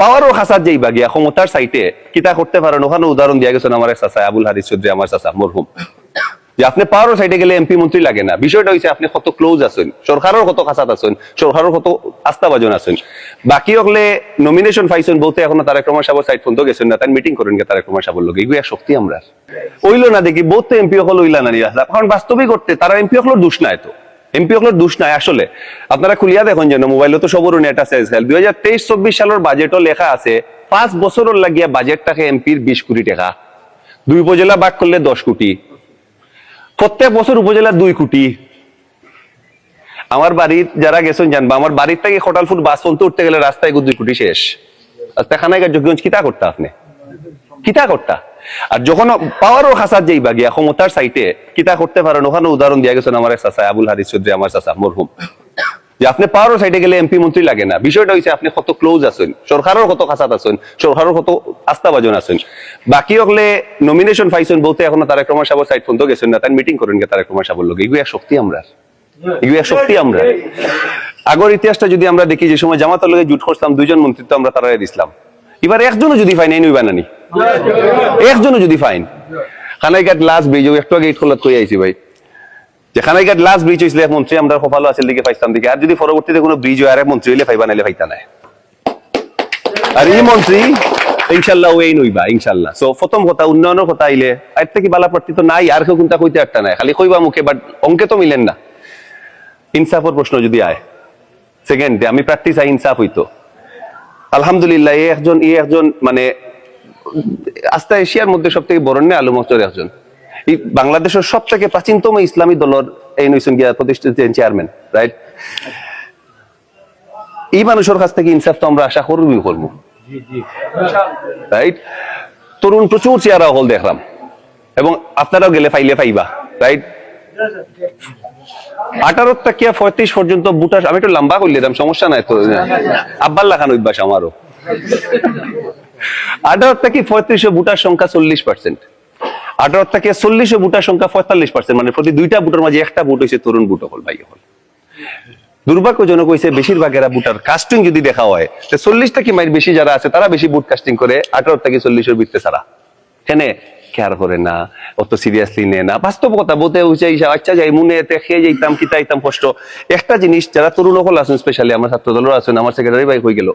পাওয়ারও হাসার যেই বাগিয়া ক্ষমতার সাইটে কিতা করতে পারেন, ওখানে উদাহরণ দিয়া গেছেন আমার চাচা আবুল হারিস চৌধুরী, আমার চাচা মরহুম যে আপনি পাওয়ারও সাইডে গেলে এমপি মন্ত্রী লাগে না। বিষয়টা হচ্ছে আপনি কত ক্লোজ আছেন সরকারের কত কাছাত আছেন সরকারের কত আস্থাভাজন আছেন। বাকি হলে নমিনেশন পাইছেন বলতে এখনও তারেক রহমান সাহেব সাইড ফোন তো গেছেন না, তাই মিটিং করেন তারেক রহমান সাহেবের লগে। এগুলো শক্তি আমরা। ওইল না দেখি, বহুত এমপি হল ওইলা না নিয়ে কারণ বাস্তবিক করতে তারা এমপি হলোর দোষ নাই তো। এমপি হলোর দোষ নাই আসলে। আপনারা খুলিয়া দেখুন যেন মোবাইলে তো সবর নেট আছে দুই হাজার তেইশ, চব্বিশ সালের বাজেটও লেখা আছে, পাঁচ বছরের লাগিয়া বাজেটটাকে এমপির বিশ কোটি টাকা। দুই উপজেলা বাক করলে দশ কোটি। প্রত্যেক বছর উপজেলা দুই কোটি। আমার বাড়ির যারা গেছেন জানবা, আমার বাড়ির থেকে হোটাল ফুট বাস চলতে উঠতে গেলে রাস্তায় দুই কোটি শেষ। তেখানায় যোগ্যগঞ্জ কিতা করতে আপনি? কিতা করতা আর যখন পাওয়ারও হাসার যেই বাগিয়া ক্ষমতার সাইটে কিতা করতে পারেন ওখানে উদাহরণ দিয়া গেছেন আমার চাচা আবুল হারিস চৌধুরী, আমার চাচা মরহুম। যে আপনি পাওয়ারও সাইডে গেলে এমপি মন্ত্রী লাগে না। বিষয়টা হচ্ছে আপনি কত ক্লোজ আছেন সরকারের কত কাছাত আছেন সরকারের কত আস্থাভাজন আছেন। বাকি হলে নমিনেশন পাইছেন বলতে এখনও তারেক রহমান সাহেব সাইড ফোন তো গেছেন না, তাই মিটিং করেন গে তারেক রহমান সাহেবের লগে। এগুলো এক শক্তি আমরা। এগুলো এক শক্তি আমরা। আগর ইতিহাসটা যদি আমরা দেখি, যে সময় জামাতের লগে জুট করতাম দুইজন মন্ত্রিত্ব আমরা তারাই দিছিলাম। এবার একজনও যদি ফাইন এই বানানি একজনও যদি ফাইন। খানাইঘাট লাস্ট ব্রিজ একটু আগে ইট খোলাত কই আইছি ভাই। যে খানাইঘাট লাস্ট ব্রিজ হয়েছিল মন্ত্রী আমরা কপালো আছে দিকে পাইতাম দিকে। আর যদি পরবর্তীতে কোনো ব্রিজ হয় আর মন্ত্রী হইলে ফাইবা, নাইলে ফাইতা নাই। আর এই মন্ত্রী, ইনশাল্লাহ ওই নইবা, ইনশাল্লাহ। সো প্রথম কথা, উন্নয়নের কথা আইলে আর থেকে বালা প্রার্থী তো নাই, আর কেউ কোনটা কইতে একটা নাই। খালি কইবা মুখে বাট অঙ্কে তো মিলেন না। ইনসাফের প্রশ্ন যদি আয়। সেকেন্ড আমি প্রার্থী চাই ইনসাফ হইতো। আলহামদুলিল্লাহ, এই একজন এই একজন মানে আস্থা এশিয়ার মধ্যে সব থেকে বরণ্যে আলু মহচর একজন। এই বাংলাদেশের সব থেকে প্রাচীনতম ইসলামী দলের এই নইসন গিয়া প্রতিষ্ঠিত চেয়ারম্যান রাইট এই মানুষের কাছ থেকে ইনসাফ তো আমরা আশা করবই করব। রাইট তরুণ প্রচুর চেয়ারা হল দেখলাম। এবং আপনারাও গেলে ফাইলে ফাইবা রাইট আঠারো থেকে পঁয়ত্রিশ পর্যন্ত বুটা, আমি একটু লম্বা করলে সমস্যা নাই তো। আব্বার লাখান অভ্যাস আমারও। আঠারো থেকে পঁয়ত্রিশে বুটার সংখ্যা চল্লিশ পার্সেন্ট আঠারো থেকে চল্লিশে বুটার সংখ্যা পঁয়তাল্লিশ পার্সেন্ট মানে প্রতি দুইটা বুটের মাঝে একটা বুট হয়েছে তরুণ বুট হল, ভাই হল। দুর্ভাগ্যজনক হয়েছে বেশিরভাগ এরা বুটার কাস্টিং যদি দেখা হয়, তো চল্লিশটা কি মাইল বেশি যারা আছে, তারা বেশি বুট কাস্টিং করে আঠারো থেকে চল্লিশের বৃত্তে ছাড়া। কেনে? কেয়ার করে না? অত সিরিয়াসলি নেয় না। বাস্তব কথা বলতে হচ্ছে আচ্ছা যাই, মনে খেয়ে যাইতাম কিতা কষ্ট। একটা জিনিস, যারা তরুণ সকল আছেন স্পেশালি আমার ছাত্র দলের আছেন, আমার সেক্রেটারি ভাই হয়ে গেল।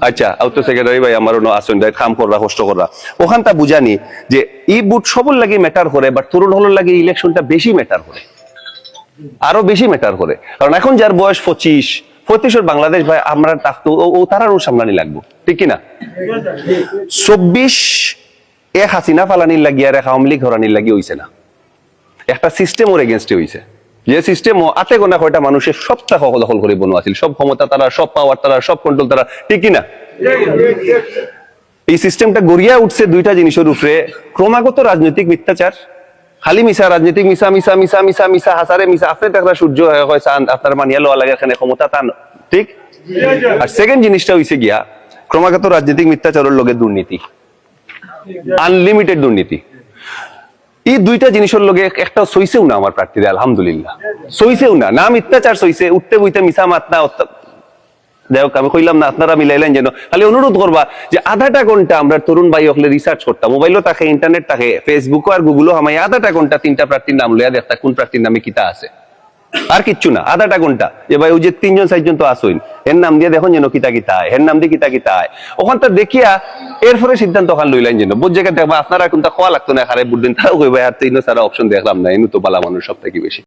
আচ্ছা সেক্রেটারি ভাই আমারও আসেন কাম কররা কররা ওখানটা বুঝানি যে ই বুট সবর লাগে ম্যাটার করে বাট তরুণ লাগে ইলেকশনটা বেশি ম্যাটার করে। আরও বেশি ম্যাটার করে। কারণ এখন যার বয়স পঁচিশ পঁয়ত্রিশের বাংলাদেশ ভাই, আমরা থাকতো ও- তারারও সামলানি লাগবো। ঠিক কিনা? চব্বিশ, এক হাসিনা ফালানির লাগিয়ে আর এক আওয়ামী লীগ হরানির লাগিয়ে হইছে না। একটা সিস্টেম ওর এগেনস্টে হইছে। যে সিস্টেম আতে গোনা কয়টা মানুষের সবটা দখল করে বনোয়া ছিল সব ক্ষমতা তারা সব পাওয়ার তারা সব কন্ট্রোল তারা ঠিক কিনা? এই সিস্টেমটা গড়িয়া উঠছে দুইটা জিনিসের উপরে ক্রমাগত রাজনৈতিক মিথ্যাচার খালি মিশা রাজনৈতিক মিশা মিশা মিশা মিশা মিশা হাসারে মিশা আপনি তো সূর্য হয় চাঁদ, আপনার মানিয়া লওয়া লাগে এখানে ক্ষমতা তান ঠিক? আর সেকেন্ড জিনিসটা হইছে গিয়া ক্রমাগত রাজনৈতিক মিথ্যাচারের লগে দুর্নীতি আনলিমিটেড দুর্নীতি। এই দুইটা জিনিসের লগে একটা সইছেও না আমার প্রার্থীদের আলহামদুলিল্লাহ। সইছেও না। না মিথ্যাচার সইছে, উঠতে বইতে মিশা মাত না যাই হোক, আমি কইলাম না, আপনারা মিলাইলেন যেন। খালি অনুরোধ করবা যে আধাটা ঘণ্টা আমরা তরুণ ভাই হলে রিসার্চ করতাম মোবাইলও থাকে ইন্টারনেট থাকে ফেসবুকও আর গুগলও আমায় আধাটা ঘণ্টা তিনটা প্রার্থীর নাম লইয়া দেখতা, কোন প্রার্থীর নামে কিতা আছে। আর কিচ্ছু না, আধাটা ঘণ্টা। যে ভাই, ওই যে তিনজন, চারজন তো আসইন এর নাম দিয়ে দেখুন যেন কিতা কিতা হয়, এর নাম দিয়ে কিতা কিতা হয়। ওখান তো দেখিয়া এরপরে সিদ্ধান্ত ওখান লইলেন যেন। বুঝ জায়গা দেখবা আপনারা কোনটা খোয়া লাগতো না খারে বুড়দিন তাও কইবা আর তিন সারা অপশন দেখলাম না এনু তো বালা মানুষ সব থেকে বেশি।